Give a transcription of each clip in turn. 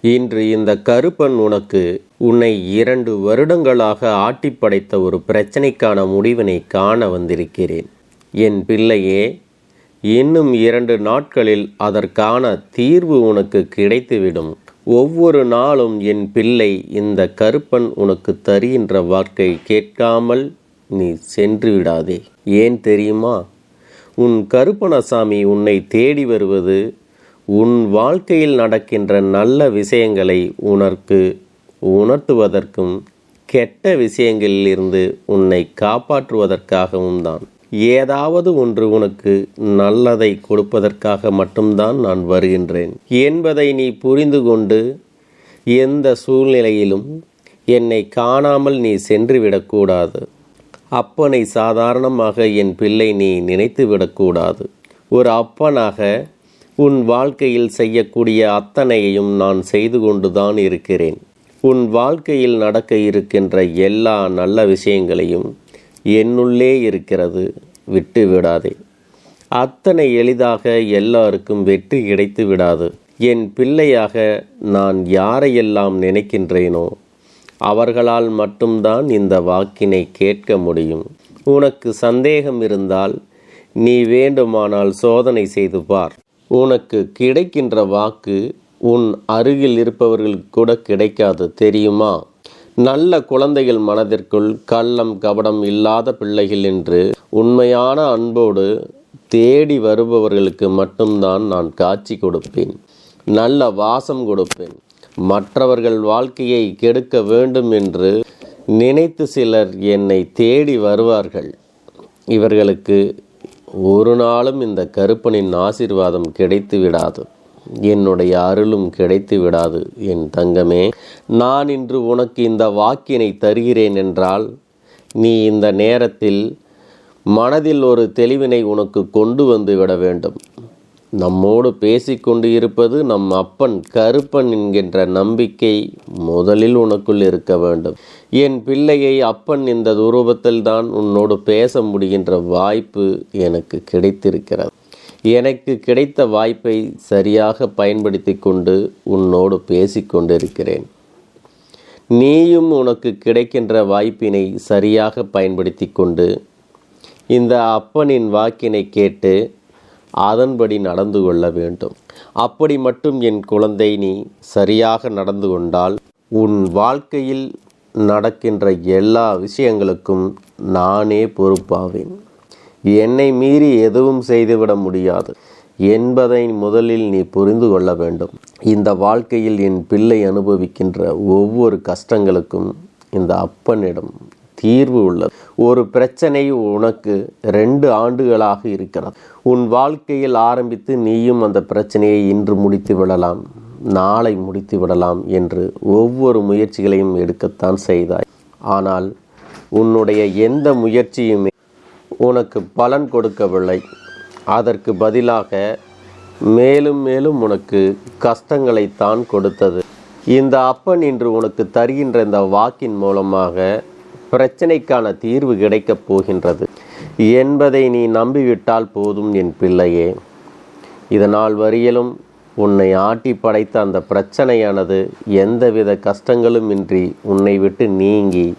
இன்று இந்த கருப்பன் உனக்கு உன்னை இரண்டு வருடங்களாக ஆட்டி படைத்த ஒரு பிரச்சனைக்கான முடிவினை காண வந்திருக்கிறேன். என் பிள்ளையே இன்னும் இரண்டு நாட்களில் அதற்கான தீர்வு உனக்கு கிடைத்துவிடும். ஒவ்வொரு நாளும் என் பிள்ளை இந்த கருப்பன் உனக்கு தருகின்ற வார்த்தை கேட்காமல் நீ சென்று விடாதே. ஏன் தெரியுமா? உன் கருப்பணசாமி உன்னை தேடி வருவது உன் வாழ்க்கையில் நடக்கின்ற நல்ல விஷயங்களை உனக்கு உணர்த்துவதற்கும் கெட்ட விஷயங்களிலிருந்து உன்னை காப்பாற்றுவதற்காகவும் தான். ஏதாவது ஒன்று உனக்கு நல்லதை கொடுப்பதற்காக மட்டும்தான் நான் வருகின்றேன். என்பதை நீ புரிந்து கொண்டு எந்த சூழ்நிலையிலும் என்னை காணாமல் நீ சென்று விடக்கூடாது அப்பனை சாதாரணமாக என் பிள்ளை நீ நினைத்து விடக்கூடாது ஒரு அப்பனாக உன் வாழ்க்கையில் செய்யக்கூடிய அத்தனையையும் நான் செய்து கொண்டுதான் இருக்கிறேன். உன் வாழ்க்கையில் நடக்க இருக்கின்ற எல்லா நல்ல விஷயங்களையும் என்னுள்ளே இருக்கிறது விட்டு விடாதே. அத்தனை எளிதாக எல்லாருக்கும் வெற்றி கிடைத்து விடாது. என் பிள்ளையாக நான் யாரையெல்லாம் நினைக்கின்றேனோ அவர்களால் மட்டும்தான் இந்த வாக்கினை கேட்க முடியும். உனக்கு சந்தேகம் இருந்தால் நீ வேண்டுமானால் சோதனை செய்து பார். உனக்கு கிடைக்கின்ற வாக்கு உன் அருகில் இருப்பவர்களுக்கு கூட கிடைக்காது தெரியுமா? நல்ல குழந்தைகள் மனதிற்குள் கள்ளம் கபடம் இல்லாத பிள்ளைகள் என்று உண்மையான அன்போடு தேடி வருபவர்களுக்கு மட்டும்தான் நான் காட்சி கொடுப்பேன். நல்ல வாசம் கொடுப்பேன். மற்றவர்கள் வாழ்க்கையை கெடுக்க வேண்டும் என்று நினைத்து சிலர் என்னை தேடி வருவார்கள். இவர்களுக்கு ஒரு நாளும் இந்த கருப்பனின் ஆசீர்வாதம் கிடைத்து விடாது. என்னுடைய அருளும் கிடைத்து விடாது என் தங்கமே. நான் இன்று உனக்கு இந்த வாக்கினை தருகிறேன் என்றால் நீ இந்த நேரத்தில் மனதில் ஒரு தெளிவினை உனக்கு கொண்டு வந்து விட வேண்டும். நம்மோடு பேசிக்கொண்டு இருப்பது நம் அப்பன் கருப்பன் என்கின்ற நம்பிக்கை முதலில் உனக்குள் இருக்க வேண்டும். என் பிள்ளையை அப்பன் இந்த துரூபத்தில் தான் உன்னோடு பேச முடிகின்ற வாய்ப்பு எனக்கு கிடைத்திருக்கிறது. எனக்கு கிடைத்த வாய்ப்பை சரியாக பயன்படுத்தி கொண்டு உன்னோடு பேசிக்கொண்டிருக்கிறேன். நீயும் உனக்கு கிடைக்கின்ற வாய்ப்பினை சரியாக பயன்படுத்தி கொண்டு இந்த அப்பனின் வாக்கினை கேட்டு அதன்படி நடந்து கொள்ள வேண்டும். அப்படி மட்டும் என் குழந்தை நீ சரியாக நடந்து கொண்டால் உன் வாழ்க்கையில் நடக்கின்ற எல்லா விஷயங்களுக்கும் நானே பொறுப்பாவேன். என்னை மீறி எதுவும் செய்துவிட முடியாது. என்பதை முதலில் நீ புரிந்து கொள்ள வேண்டும். இந்த வாழ்க்கையில் என் பிள்ளை அனுபவிக்கின்ற ஒவ்வொரு கஷ்டங்களுக்கும் இந்த அப்பனிடம் தீர்வு உள்ளது. ஒரு பிரச்சனை உனக்கு ரெண்டு ஆண்டுகளாக இருக்கிறது. உன் வாழ்க்கையில் ஆரம்பித்து நீயும் அந்த பிரச்சனையை இன்று முடித்து விடலாம் நாளை முடித்து விடலாம் என்று ஒவ்வொரு முயற்சிகளையும் எடுக்கத்தான் செய்தாய். ஆனால் உன்னுடைய எந்த முயற்சியுமே உனக்கு பலன் கொடுக்கவில்லை. அதற்கு பதிலாக மேலும் மேலும் உனக்கு கஷ்டங்களைத்தான் கொடுத்தது. இந்த அப்பன் இன்று உனக்கு தருகின்ற இந்த வாக்கின் மூலமாக பிரச்சனைக்கான தீர்வு கிடைக்கப் போகின்றது. என்பதை நீ நம்பிவிட்டால் போதும் என் பிள்ளையே. இதனால் வரியிலும் உன்னை ஆட்டி படைத்த அந்த பிரச்சனையானது எந்தவித கஷ்டங்களும் இன்றி உன்னை விட்டு நீங்கி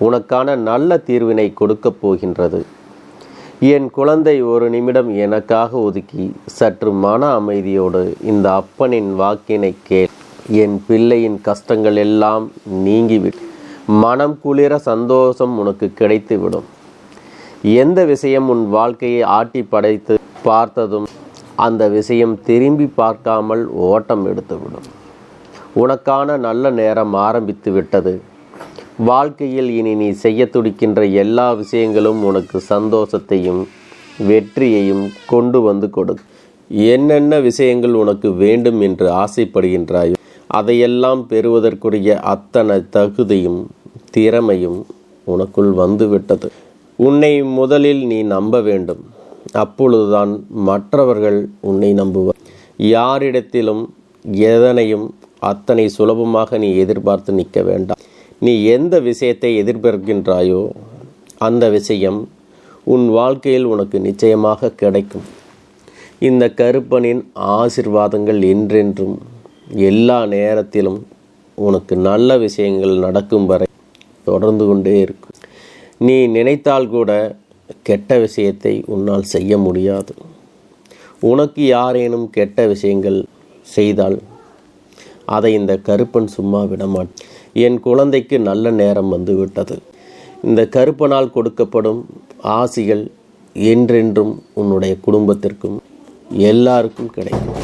உனக்கான நல்ல தீர்வினை கொடுக்கப் போகின்றது. என் குழந்தை ஒரு நிமிடம் எனக்காக ஒதுக்கி சற்று மன அமைதியோடு இந்த அப்பனின் வாக்கினை கேள். என் பிள்ளையின் கஷ்டங்கள் எல்லாம் நீங்கிவிடும் மனம் குளிர சந்தோஷம் உனக்கு கிடைத்துவிடும். எந்த விஷயம் உன் வாழ்க்கையை ஆட்டி படைத்து பார்த்ததும் அந்த விஷயம் திரும்பி பார்க்காமல் ஓட்டம் எடுத்துவிடும். உனக்கான நல்ல நேரம் ஆரம்பித்து விட்டது. வாழ்க்கையில் இனி நீ செய்ய துடிக்கின்ற எல்லா விஷயங்களும் உனக்கு சந்தோஷத்தையும் வெற்றியையும் கொண்டு வந்து கொடு. என்னென்ன விஷயங்கள் உனக்கு வேண்டும் என்று ஆசைப்படுகின்றாயோ அதையெல்லாம் பெறுவதற்குரிய அத்தனை தகுதியும் திறமையும் உனக்குள் வந்துவிட்டது. உன்னை முதலில் நீ நம்ப வேண்டும். அப்பொழுதுதான் மற்றவர்கள் உன்னை நம்புவர். யாரிடத்திலும் எதனையும் அத்தனை சுலபமாக நீ எதிர்பார்த்து நிற்க வேண்டாம். நீ எந்த விஷயத்தை எதிர்பார்க்கின்றாயோ அந்த விஷயம் உன் வாழ்க்கையில் உனக்கு நிச்சயமாக கிடைக்கும். இந்த கருப்பனின் ஆசிர்வாதங்கள் என்றென்றும் எல்லா நேரத்திலும் உனக்கு நல்ல விஷயங்கள் நடக்கும் வரை தொடர்ந்து கொண்டே இருக்கும். நீ நினைத்தால் கூட கெட்ட விஷயத்தை உன்னால் செய்ய முடியாது. உனக்கு யாரேனும் கெட்ட விஷயங்கள் செய்தால் அதை இந்த கருப்பன் சும்மா விடமாட். என் குழந்தைக்கு நல்ல நேரம் வந்துவிட்டது. இந்த கருப்பனால் கொடுக்கப்படும் ஆசிகள் என்றென்றும் உன்னுடைய குடும்பத்திற்கும் எல்லாருக்கும் கிடைக்கும்.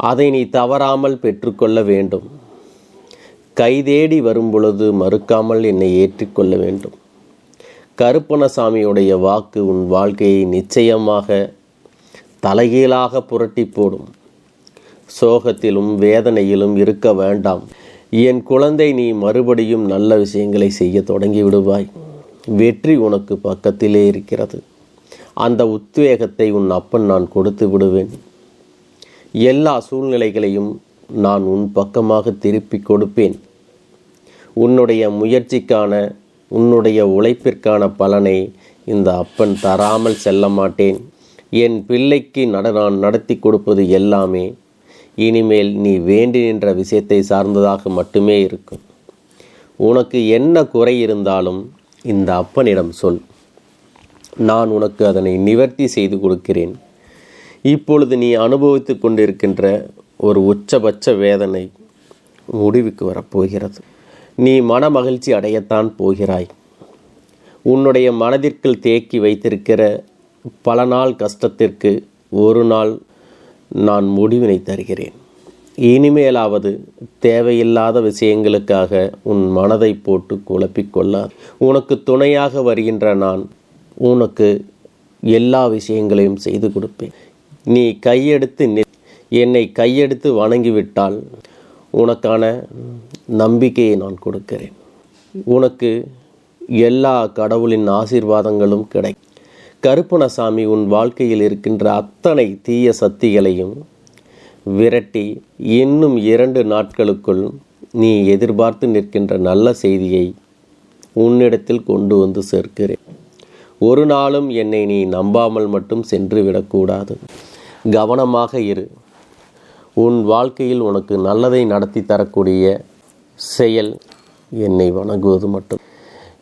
அதை நீ தவறாமல் பெற்றுக்கொள்ள வேண்டும். கைதேடி வரும்பொழுது மறுக்காமல் என்னை ஏற்றிக்கொள்ள வேண்டும். கருப்பணசாமியுடைய வாக்கு உன் வாழ்க்கையை நிச்சயமாக தலைகீழாக புரட்டி போடும். சோகத்திலும் வேதனையிலும் இருக்க வேண்டாம். என் குழந்தை நீ மறுபடியும் நல்ல விஷயங்களை செய்ய தொடங்கி விடுவாய். வெற்றி உனக்கு பக்கத்திலே இருக்கிறது. அந்த உத்வேகத்தை உன் அப்பன் நான் கொடுத்து விடுவேன். எல்லா சூழ்நிலைகளையும் நான் உன் பக்கமாக திருப்பி கொடுப்பேன். உன்னுடைய முயற்சிக்கான உன்னுடைய உழைப்பிற்கான பலனை இந்த அப்பன் தராமல் செல்ல மாட்டேன் என் பிள்ளைக்கு நட நான் நடத்தி கொடுப்பது எல்லாமே இனிமேல் நீ வேண்டி நின்ற விஷயத்தை சார்ந்ததாக மட்டுமே இருக்கும். உனக்கு என்ன குறை இருந்தாலும் இந்த அப்பனிடம் சொல். நான் உனக்கு அதனை நிவர்த்தி செய்து கொடுக்கிறேன். இப்பொழுது நீ அனுபவித்து கொண்டிருக்கின்ற ஒரு உச்சபட்ச வேதனை முடிவுக்கு வரப்போகிறது. நீ மன மகிழ்ச்சி அடையத்தான் போகிறாய். உன்னுடைய மனதிற்குள் தேக்கி வைத்திருக்கிற பல நாள் கஷ்டத்திற்கு ஒரு நாள் நான் முடிவினை தருகிறேன். இனிமேலாவது தேவையில்லாத விஷயங்களுக்காக உன் மனதை போட்டு குழப்பிக்கொள்ள உனக்கு துணையாக வருகின்ற நான் உனக்கு எல்லா விஷயங்களையும் செய்து கொடுப்பேன். நீ கையெடுத்து நி- என்னை கையெடுத்து வணங்கிவிட்டால் உனக்கான நம்பிக்கையை நான் கொடுக்கிறேன். உனக்கு எல்லா கடவுளின் ஆசீர்வாதங்களும் கிடைக்கும். கருப்பணசாமி உன் வாழ்க்கையில் இருக்கின்ற அத்தனை தீய சக்திகளையும் விரட்டி இன்னும் இரண்டு நாட்களுக்குள் நீ எதிர்பார்த்து நிற்கின்ற நல்ல செய்தியை உன்னிடத்தில் கொண்டு வந்து சேர்க்கிறேன். ஒரு நாளும் என்னை நீ நம்பாமல் மட்டும் சென்று விடக்கூடாது. கவனமாக இரு. உன் வாழ்க்கையில் உனக்கு நல்லதை நடத்தி தரக்கூடிய செயல் என்னை வணங்குவது மட்டும்.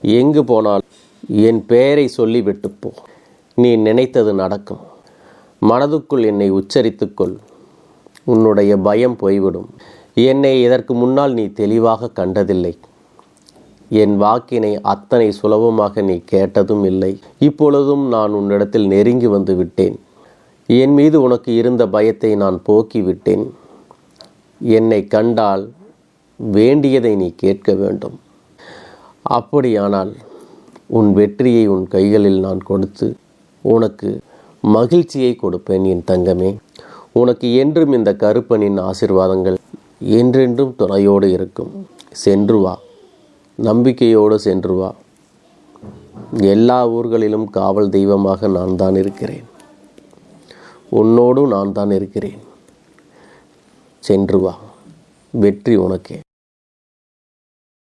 எங்கு போனால் என் பெயரை சொல்லிவிட்டு போ. நீ நினைத்தது நடக்கும். மனதுக்குள் என்னை உச்சரித்துக்கொள் உன்னுடைய பயம் போய்விடும். என்னை இதற்கு முன்னால் நீ தெளிவாக கண்டதில்லை. என் வாக்கினை அத்தனை சுலபமாக நீ கேட்டதும் இல்லை. இப்பொழுதும் நான் உன்னிடத்தில் நெருங்கி வந்து விட்டேன். என் மீது உனக்கு இருந்த பயத்தை நான் போக்கிவிட்டேன். என்னை கண்டால் வேண்டியதை நீ கேட்க வேண்டும். அப்படியானால் உன் வெற்றியை உன் கைகளில் நான் கொடுத்து உனக்கு மகிழ்ச்சியை கொடுப்பேன் என் தங்கமே. உனக்கு என்றும் இந்த கருப்பனின் ஆசிர்வாதங்கள் என்றென்றும் துணையோடு இருக்கும். சென்று வா. நம்பிக்கையோடு சென்று வா. எல்லா ஊர்களிலும் காவல் தெய்வமாக நான் தான் இருக்கிறேன். உன்னோடும் நான் தான் இருக்கிறேன். சென்று வா. வெற்றி உனக்கே.